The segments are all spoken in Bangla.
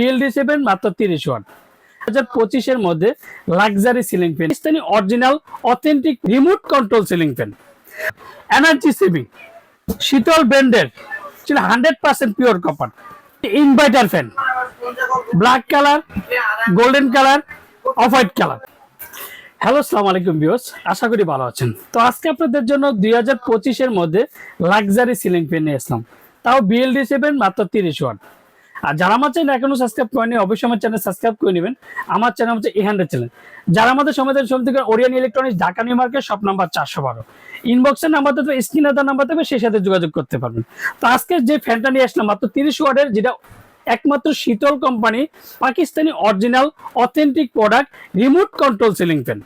বিএলডি সেভেন মাত্র তিরিশ ওয়াট। হাজার পঁচিশের মধ্যে luxury ceiling fan Pakistani original authentic remote control ceiling fan energy saving Shital ব্র্যান্ডের ছিল hundred percent pure copper inverter fan black colour golden colour off white colour hello সালাম আলাইকুম বিওস আশা করি ভালো আছেন। তো আজকে আপনাদের জন্য দুই হাজার পঁচিশের মধ্যে লাক্সারি সিলিং ফ্যান নিয়ে আসলাম। তাও বিএলডি সেভেন মাত্র তিরিশ ওয়াট। আর যারা আমার চ্যানেল এখনও সাবস্ক্রাইব করেনি অবশ্যই আমার চ্যানেল সাবস্ক্রাইব করে নেবেন। আমার চ্যানেল হচ্ছে এ হান্ড্রেড চ্যানেল যারা আমাদের সমাজের সব থেকে Orion electronics Dhaka new market shop number চারশো বারো। ইনবক্সের নাম্বার তো স্ক্রিনে তার নাম্বার দেবে সেই সাথে যোগাযোগ করতে পারবেন। তো আজকে যে ফ্যানটা নিয়ে আসলাম, মাত্র তিরিশ ওয়ার্ডের, যেটা একমাত্র Shital company Pakistani original authentic product remote control ceiling fan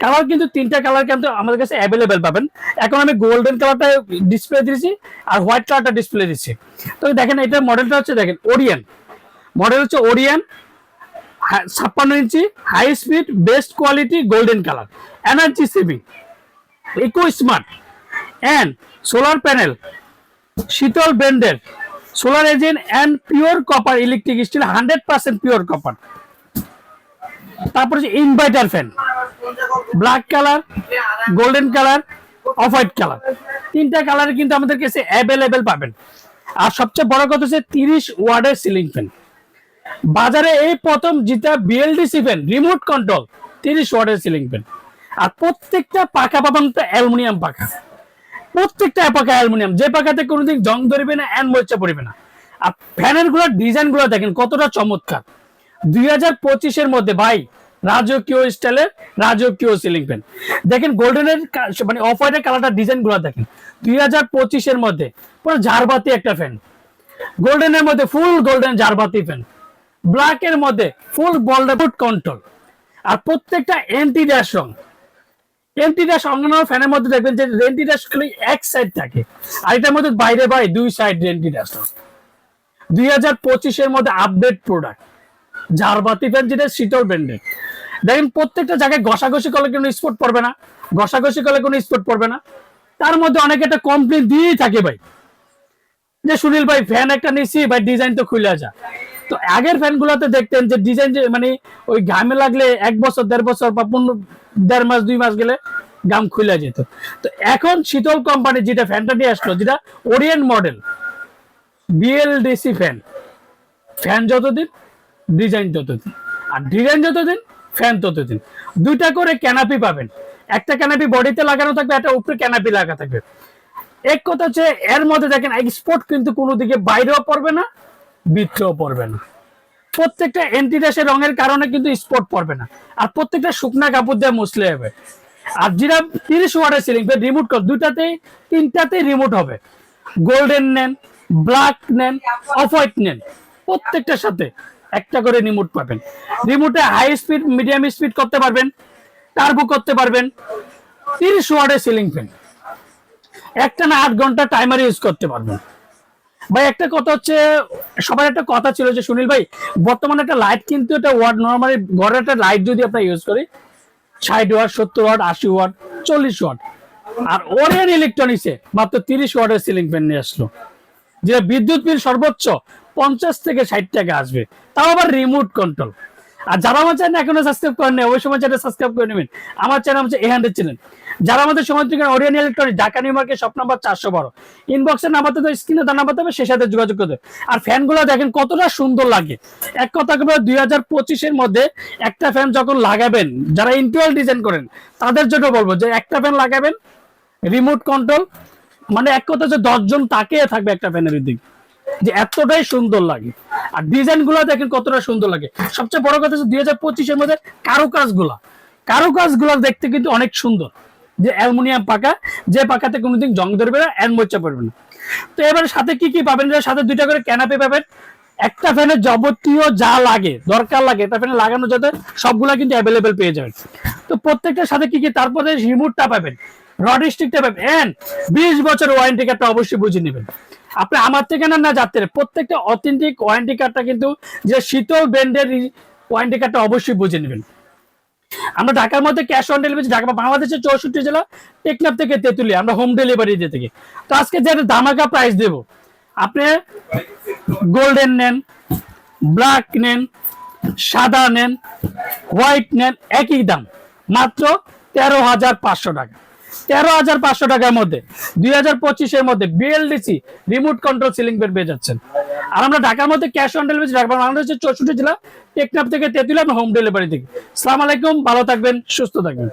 colour কিন্তু তিনটা কালার কিন্তু আমাদের কাছে অ্যাভেলেবেল পাবেন। এখন আমি গোল্ডেন কালারটা ডিসপ্লে দিয়েছি আর হোয়াইট কালারটা ডিসপ্লে দিচ্ছি তো দেখেন এটা মডেলটা হচ্ছে দেখেন ওরিয়ান মডেল হচ্ছে ওরিয়ান ছাপ্পান্ন inch high speed best quality golden colour energy saving eco smart and solar panel Shital ব্র্যান্ডের solar agent and pure copper electric steel hundred percent pure copper তারপর inverter fan black colour golden colour off white colour তিনটা কালার কিন্তু আমাদের কাছে অ্যাভেলেবেল পাবেন। আর সবচেয়ে বড় কথা হচ্ছে তিরিশ ওয়ার্ডের সিলিং ফ্যান বাজারে এই প্রথম জিতা বিএলডিসি ফ্যান রিমোট কন্ট্রোল তিরিশ ওয়ার্ডের সিলিং ফ্যান আর প্রত্যেকটা পাকা পাবেন অ্যালুমিনিয়াম পাকা প্রত্যেকটা পাকা অ্যালুমিনিয়াম। যে পাকাতে কোনোদিন জং ধরবে না, অ্যান্ড মরিচা পড়বে না। আর ফ্যানেরগুলো, ডিজাইনগুলো দেখেন কতটা চমৎকার। দুই হাজার পঁচিশের মধ্যে, ভাই রাজকীয় স্টাইলের রাজকীয় সিলিং ফ্যান দেখেন গোল্ডেনের মানে অফ হোয়াইটের কালারটা ডিজাইনগুলো দেখেন। দুই হাজার পঁচিশের মধ্যে পুরো ঝাড়বাতি একটা ফ্যান গোল্ডেনের মধ্যে ফুল গোল্ডেন ঝাড়বাতি ফ্যান ব্ল্যাক এর মধ্যে ফুল বল্ডাবুট কন্ট্রোল আর প্রত্যেকটা এন্টি ড্যাশ রং। এন্টি ড্যাশ অন্যান্য ফ্যানের মধ্যে দেখবেন যে রেন্টি ড্যাশ খালি এক সাইড থাকে। আর এটার মধ্যে বাইরে বাই দুই সাইড রেন্টি ড্যাশ দুই হাজার পঁচিশের মধ্যে আপডেট প্রোডাক্ট ঝাড়বাতি ফ্যান যেটা শীতল ব্র্যান্ডের দেখেন প্রত্যেকটা জায়গায় ঘষাঘষি করলে কোনো স্পট পড়বে না, ঘষাঘষি করলে কোনো স্পট পড়বে না। তার মধ্যে অনেকে একটা কমপ্লেন দিয়েই থাকে ভাই। যে সুনীল ভাই ফ্যান একটা নিচ্ছি ভাই ডিজাইন তো খুলে যা। তো আগের ফ্যান গুলাতে দেখতেন যে ডিজাইন মানে ওই ঘামে লাগলে এক বছর, দেড় বছর বা পনেরো, দেড় মাস, দুই মাস গেলে গাম খুলে যেত। তো এখন শীতল কোম্পানি যেটা ফ্যানটা নিয়ে আসলো, যেটা Orient model BLDC fan fan যতদিন ডিজাইন ততদিন। আর ডিজাইন যতদিন ফ্যান ততদিন দুইটা করে ক্যানাপি পাবেন। একটা ক্যানাপি বডিতে লাগানো থাকবে, একটা উপরে ক্যানাপি লাগা থাকবে। এক কথা হচ্ছে, এর মধ্যে দেখেন স্পট কিন্তু কোনো দিকে বাইরেও পড়বে না ভিতরেও পড়বে না। প্রত্যেকটা এন্টিডাসের রঙের কারণে কিন্তু স্পট পড়বে না। আর প্রত্যেকটা শুকনা কাপড় দিয়ে মুছলে হবে। আর যেটা তিরিশ ওয়াটের সিলিং রিমোট কর দুটাতেই তিনটাতেই রিমোট হবে। গোল্ডেন নেন ব্ল্যাক নেন অফ হোয়াইট নেন, প্রত্যেকটার সাথে। একটা করে রিমোট পাবেন। রিমোটে হাই স্পিড মিডিয়াম স্পিড করতে পারবেন টার্বো করতে পারবেন, তিরিশ ওয়াটের সিলিং ফ্যান একটা না আট ঘণ্টা টাইমার ইউজ করতে পারবেন। ভাই, একটা কথা হচ্ছে, সবার একটা কথা ছিল যে, সুনীল ভাই, বর্তমানে একটা লাইট কিন্তু একটা ওয়ার্ড নর্মালি ঘরে একটা লাইট যদি আমরা ইউজ করি, ষাট ওয়াট সত্তর ওয়াট আশি ওয়াট চল্লিশ ওয়াট আর ওরিয়ান ইলেকট্রনিক্সে মাত্র তিরিশ ওয়াটের সিলিং ফ্যান নিয়ে আসলো। যে বিদ্যুৎ বিল সর্বোচ্চ পঞ্চাশ থেকে ষাট টাকা আসবে। তাও আবার রিমোট কন্ট্রোল আর যারা আমার চ্যানেল এখনও সাবস্ক্রাইব করেন না ওই সময় চ্যানেল সাবস্ক্রাইব করে নেবেন। আমার চ্যানেল হচ্ছে এ হান্ড্রেড চ্যানেল যারা আমাদের সময় থেকে Orion electronic Dhaka new market shop number চারশো বারো। ইনবক্সের নাম্বার তো স্ক্রিনে তার নাম্বার দেবে সে সাথে যোগাযোগ করতে হবে। আর ফ্যানগুলো দেখেন কতটা সুন্দর লাগে। এক কথা করে দুই হাজার পঁচিশের মধ্যে একটা ফ্যান যখন লাগাবেন, যারা ইন্টেরিয়র ডিজাইন করেন, তাদের জন্য বলব যে একটা ফ্যান লাগাবেন রিমোট কন্ট্রোল মানে এক কথা হচ্ছে দশজন তাকিয়ে থাকবে একটা ফ্যানের দিকে। যে এতটাই সুন্দর লাগে। আর ডিজাইনগুলো দেখেন কতটা সুন্দর লাগে। সবচেয়ে বড় কথা হচ্ছে দুই হাজার পঁচিশের মধ্যে কারুকাজগুলা কারুকাজগুলা দেখতে কিন্তু অনেক সুন্দর। যে অ্যালুমিনিয়াম পাকা, যে পাকাতে কোনোদিন জং ধরবে না এন্ড মোচা পড়বে না। তো এবারে সাথে কি কি পাবেন সাথে দুইটা করে ক্যানাপি পাবেন। একটা ফ্যানের যাবতীয় যা লাগে, দরকার লাগে, একটা ফ্যানে লাগানো যাতে সবগুলা কিন্তু অ্যাভেলেবেল পেয়ে যাবেন। তো প্রত্যেকটার সাথে কি কি তারপরে রিমোটটা পাবেন রড স্টিকটা পাবেন এন্ড বিশ বছর ওয়ারেন্টি কার্ডটা অবশ্যই বুঝে নেবেন। আপনি আমার থেকে না না যাত্রী প্রত্যেকটা অথেন্টিক ওয়ারেন্টি কার্ডটা কিন্তু যে শীতল ব্র্যান্ডের ওয়ারেন্টি কার্ডটা অবশ্যই বুঝে নেবেন। আমরা ঢাকার মধ্যে ক্যাশ অন ডেলিভারি ঢাকা বাংলাদেশের চৌষট্টি জেলা, টেকনাফ থেকে তেতুলি আমরা হোম ডেলিভারি দিয়ে থাকি। তো আজকে যে ধামাকা প্রাইস দেব, আপনি গোল্ডেন নেন ব্ল্যাক নেন, সাদা নেন হোয়াইট নেন, একই দাম, মাত্র তেরো হাজার পাঁচশো টাকা। তেরো হাজার পাঁচশো টাকার মধ্যে, দুই হাজার পঁচিশের মধ্যে বিএলডিসি রিমোট কন্ট্রোল সিলিং বেড পেয়ে যাচ্ছেন। আর আমরা ঢাকার মধ্যে ক্যাশ অন ডেলিভারি ঢাকা বাংলাদেশের চৌষট্টি জেলা, টেকনাফ থেকে তেতুলা হোম ডেলিভারি থেকে। সালাম আলাইকুম, ভালো থাকবেন, সুস্থ থাকবেন।